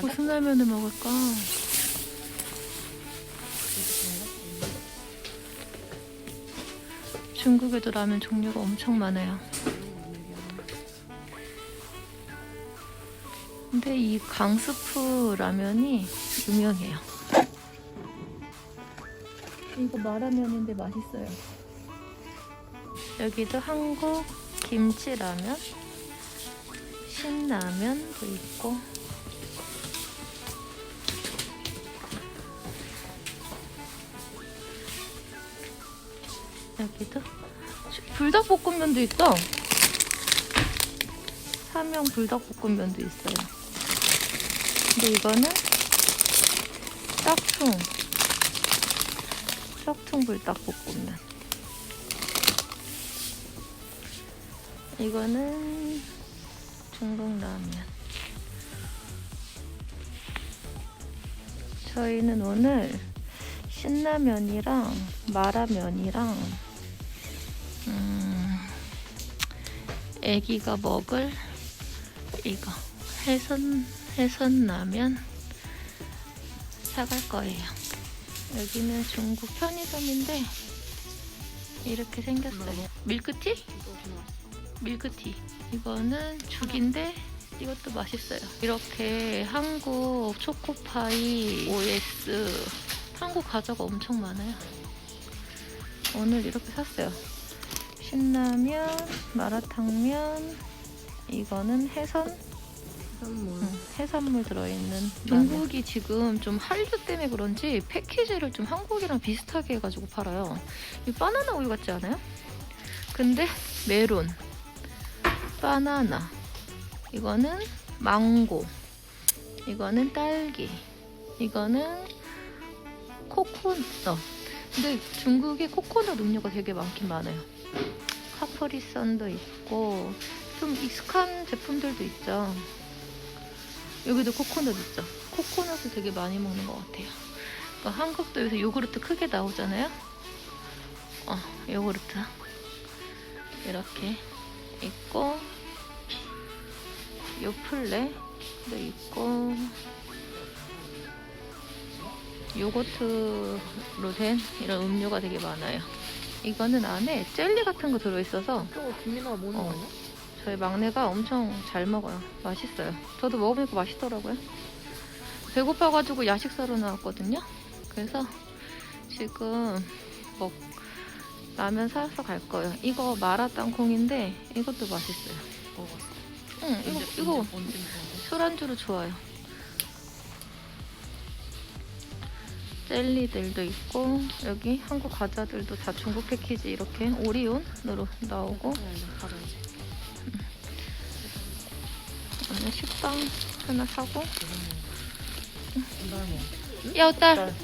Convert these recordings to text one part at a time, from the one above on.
무슨 라면을 먹을까? 중국에도 라면 종류가 엄청 많아요. 근데 이 강스프 라면이 유명해요. 이거 마라면인데 맛있어요. 여기도 한국 김치라면, 신라면도 있고 여기도 불닭볶음면도 있다. 삼양 불닭볶음면도 있어요. 근데 이거는 짝퉁 짝퉁 불닭볶음면. 이거는 중국 라면. 저희는 오늘 신라면이랑 마라면이랑 음, 애기가 먹을 이거 해선 해선라면 사갈 거예요. 여기는 중국 편의점인데 이렇게 생겼어요. 밀크티? 밀크티. 이거는 죽인데 이것도 맛있어요. 이렇게 한국 초코파이 OS 한국 과자가 엄청 많아요. 오늘 이렇게 샀어요. 신라면, 마라탕면, 이거는 해선, 응, 해산물 들어있는. 중국이 지금 좀 한류 때문에 그런지 패키지를 좀 한국이랑 비슷하게 해가지고 팔아요. 이 바나나 우유 같지 않아요? 근데 메론, 바나나, 이거는 망고, 이거는 딸기, 이거는 코코넛. 근데 중국에 코코넛 음료가 되게 많긴 많아요. 카프리선도 있고 좀 익숙한 제품들도 있죠. 여기도 코코넛 있죠. 코코넛을 되게 많이 먹는 것 같아요. 그러니까 한국도 요새 요구르트 크게 나오잖아요. 어, 요구르트 이렇게 있고 요플레도 있고 요거트로 된 이런 음료가 되게 많아요. 이거는 안에 젤리 같은 거 들어있어서 저거 김민아가 먹는 거 어. 아니야? 저희 막내가 엄청 잘 먹어요. 맛있어요. 저도 먹어보니까 맛있더라고요. 배고파가지고 야식 사러 나왔거든요. 그래서 지금 먹 라면 사서 갈 거예요. 이거 마라 땅콩인데 이것도 맛있어요. 먹어봤어. 응, 이거, 이거? 술안주로 좋아요. 젤리들도 있고 여기 한국 과자들도 다 중국 패키지 이렇게 오리온으로 나오고. 오늘 식빵 하나 사고 이날 뭐? 야딸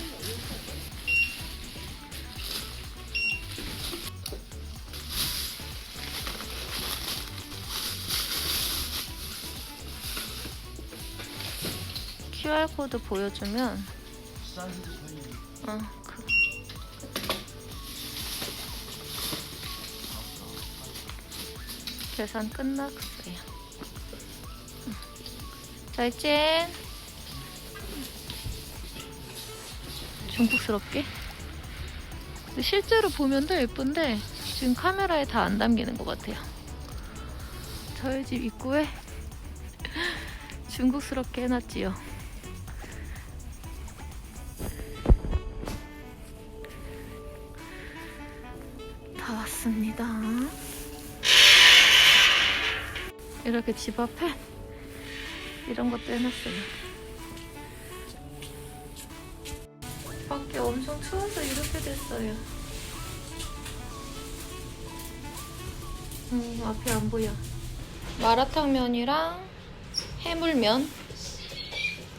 QR 코드 보여주면 어, 그. 계산 끝났어요. 응. 잘찐. 중국스럽게. 근데 실제로 보면 더 예쁜데 지금 카메라에 다 안 담기는 것 같아요. 저희 집 입구에 중국스럽게 해놨지요. 왔습니다. 이렇게 집 앞에 이런 것도 해놨어요. 밖에 엄청 추워서 이렇게 됐어요. 음, 앞이 안 보여. 마라탕면이랑 해물면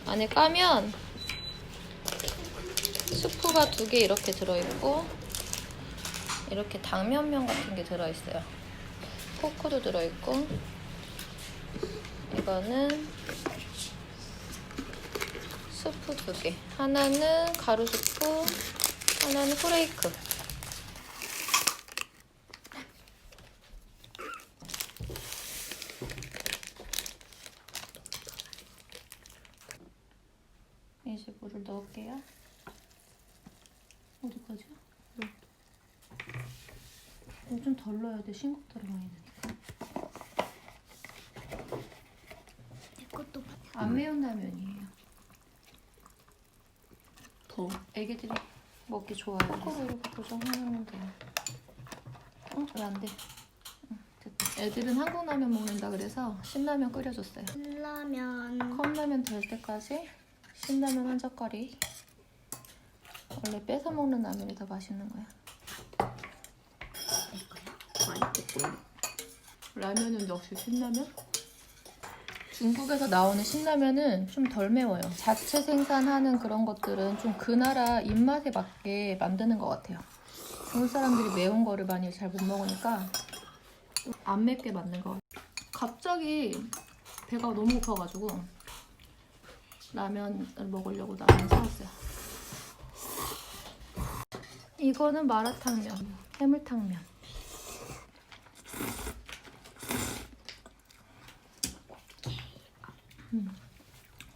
안에 까면 스프가 두 개 이렇게 들어있고 이렇게 당면면 같은 게 들어있어요. 포크도 들어있고 이거는 스프 두 개. 하나는 가루 스프, 하나는 프레이크. 이제 물을 넣을게요. 이거 좀 덜 넣어야 돼. 싱겁도록 많이 나니까. 이것도 안 매운 라면이에요. 더. 애기들이 먹기 좋아요. 콕콕 이렇게 고정해놓으면 돼요. 어? 왜 안 돼? 응, 됐다. 애들은 한국 라면 먹는다 그래서 신라면 끓여줬어요. 라면. 컵라면 될 때까지 신라면 한 젓가리. 원래 뺏어 먹는 라면이 더 맛있는 거야. 맛있겠군. 라면은 역시 신라면? 중국에서 나오는 신라면은 좀 덜 매워요. 자체 생산하는 그런 것들은 좀 그 나라 입맛에 맞게 만드는 것 같아요. 중국 사람들이 매운 거를 많이 잘 못 먹으니까 좀안 맵게 만든 것 같아요. 갑자기 배가 너무 고파가지고 라면을 먹으려고 라면 사왔어요. 이거는 마라탕면, 해물탕면.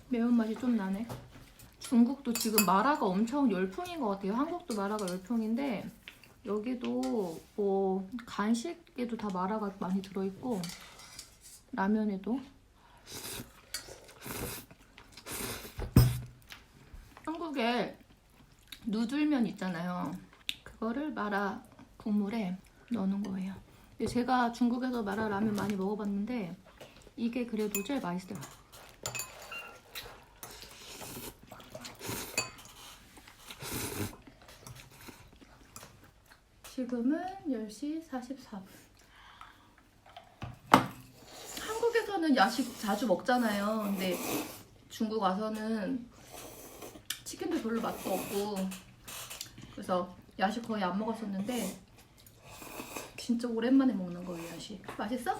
매운맛이 좀 나네. 중국도 지금 마라가 엄청 열풍인 것 같아요. 한국도 마라가 열풍인데 여기도 뭐 간식에도 다 마라가 많이 들어있고 라면에도 한국에 누들면 있잖아요. 그거를 마라 국물에 넣는 거예요. 제가 중국에서 마라 라면 많이 먹어봤는데 이게 그래도 제일 맛있어요. 지금은 10시 44분. 한국에서는 야식 자주 먹잖아요. 근데 중국 와서는 치킨도 별로 맛도 없고 그래서 야식 거의 안 먹었었는데 진짜 오랜만에 먹는 거예요 야식. 맛있어?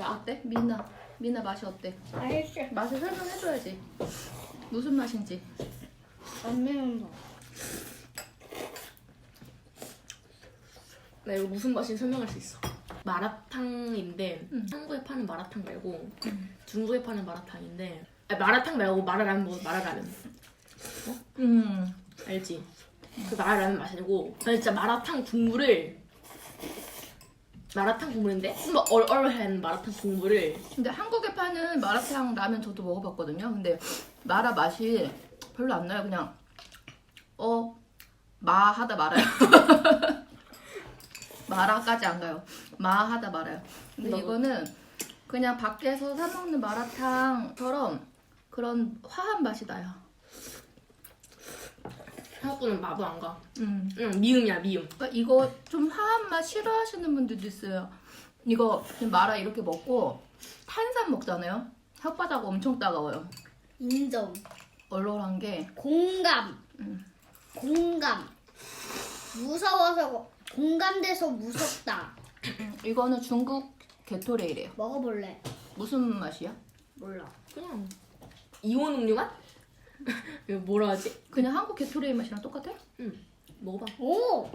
어때? 미나 미나 맛이 어때? 맛있어. 맛을 설명해줘야지. 무슨 맛인지. 안 매운 거. 나 이거 무슨 맛인지 설명할 수 있어. 마라탕인데 응. 한국에 파는 마라탕 말고 중국에 파는 마라탕인데 아니, 마라탕 말고 마라라면 먹어 마라라면 음. 알지? 그 마라라면 맛이 아니고 나 진짜 마라탕 국물을 마라탕 국물인데 좀 얼얼한 마라탕 국물을 근데 한국에 파는 마라탕 라면 저도 먹어봤거든요. 근데 마라 맛이 별로 안 나요. 그냥 어 마하다 말아요. 마라까지 안 가요. 마하다 말아요. 근데 너무- 이거는 그냥 밖에서 사 먹는 마라탕처럼 그런 화한 맛이 나요. 한국은 마도 안 가. 음. 응 미음이야 미음. 그러니까 이거 좀 화한 맛 싫어하시는 분들도 있어요. 이거 그냥 마라 이렇게 먹고 탄산 먹잖아요. 혓바닥 엄청 따가워요. 인정. 얼얼한 게 공감. 음. 공감. 무서워서 공감돼서 무섭다. 이거는 중국 게토레이래요. 먹어볼래? 무슨 맛이야? 몰라. 그냥 이온 음료 맛? 이거 뭐라 하지? 그냥 한국 게토레이 맛이랑 똑같아? 먹어봐. 오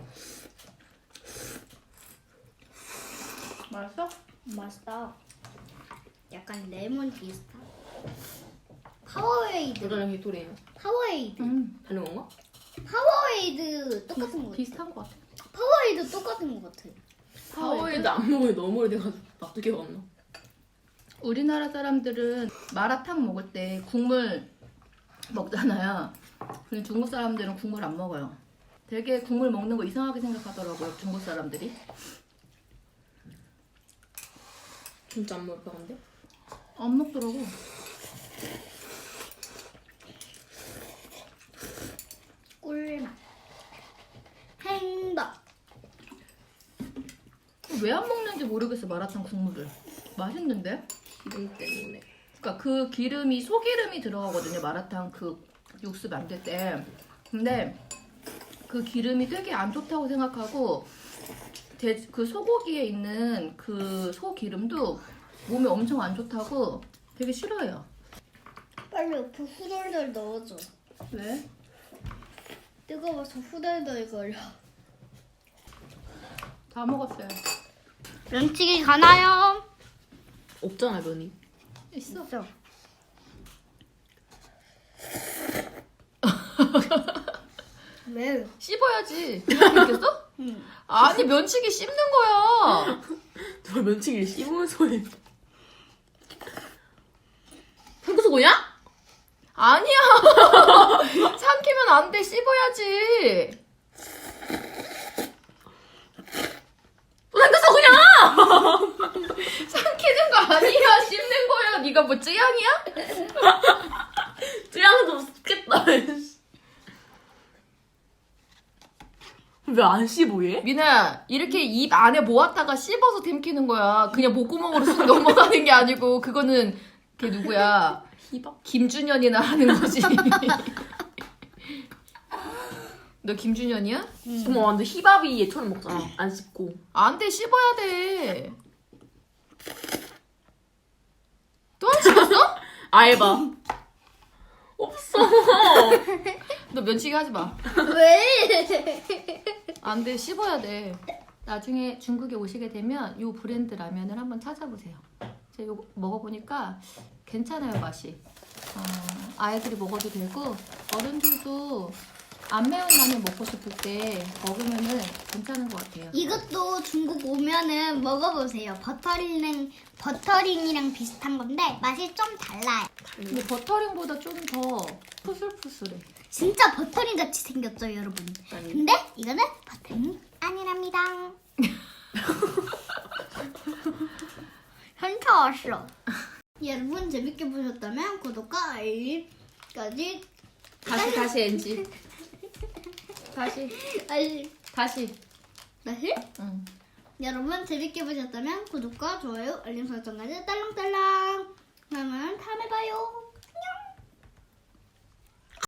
맛있어? 맛있다. 약간 레몬 비슷한. 파워에이드. 여자랑 게토레이는 파워에이드. 음. 다른 건가? 파워에이드 똑같은 거 같아. 비슷한 것 같아. 파워에이드 똑같은 거 같아. 파워에이드 안 먹으면 너무 오래돼가지고 맛도 기억 안 나. 우리나라 사람들은 마라탕 먹을 때 국물 먹잖아요. 근데 중국 사람들은 국물 안 먹어요. 되게 국물 먹는 거 이상하게 생각하더라고요. 중국 사람들이. 진짜 안 먹을 것 같은데? 안 먹더라고. 꿀맛. 행복. 왜 안 먹는지 모르겠어 마라탕 국물을. 맛있는데? 기름 때문에. 그러니까 그 기름이 소기름이 들어가거든요 마라탕 그 육수 만들 때 근데 그 기름이 되게 안 좋다고 생각하고 돼- 그 소고기에 있는 그 소기름도 몸에 엄청 안 좋다고 되게 싫어해요 빨리 옆에 후덜덜 넣어줘. 왜? 뜨거워서 후덜덜 거려. 다 먹었어요 면치기 가나요? 없잖아 면이. 있어 있어. 왜? 씹어야지. 이렇겠어? 응. 아니 면치기 씹는 거야. 저 면치기를 씹으면서 해. 탱크소고냐? 아니야. 삼키면 안 돼. 씹어야지. 탱크소고냐? 삼키는 거 아니야. 씹는 거야. 네가 뭐 쯔양이야? 쯔양도 씹겠다. 왜 안 씹어 얘? 미나야 이렇게 입 안에 모았다가 씹어서 댐키는 거야. 그냥 목구멍으로 쑥 넘어가는 게 아니고 그거는 걔 누구야? 희박? 김준현이나 하는 거지. 너 김준현이야? 정말 완전 희밥이 얘처럼 먹잖아. 안 씹고. 안 돼, 씹어야 돼. 또 안 씹었어? 알바. 없어. 너 면치기 하지 마. 왜? 안 돼, 씹어야 돼. 나중에 중국에 오시게 되면 요 브랜드 라면을 한번 찾아보세요. 제가 요거 먹어보니까 괜찮아요, 맛이. 어, 아이들이 먹어도 되고 어른들도 안 매운 라면 먹고 싶을 때 먹으면은 괜찮은 것 같아요. 이것도 중국 오면은 먹어보세요. 버터링 버터링이랑 비슷한 건데 맛이 좀 달라요. 근데 버터링보다 좀 더 푸슬푸슬해. 진짜 버터링 같이 생겼죠, 여러분. 근데 이거는 버터링 아니랍니다. 현타 왔어. 여러분 재밌게 보셨다면 구독과 알림까지 다시 다시 엔지. 다시. 알림 다시. 다시? 응. 여러분 재밌게 보셨다면 구독과 좋아요 알림 설정까지 딸랑딸랑. 그러면 다음에 봐요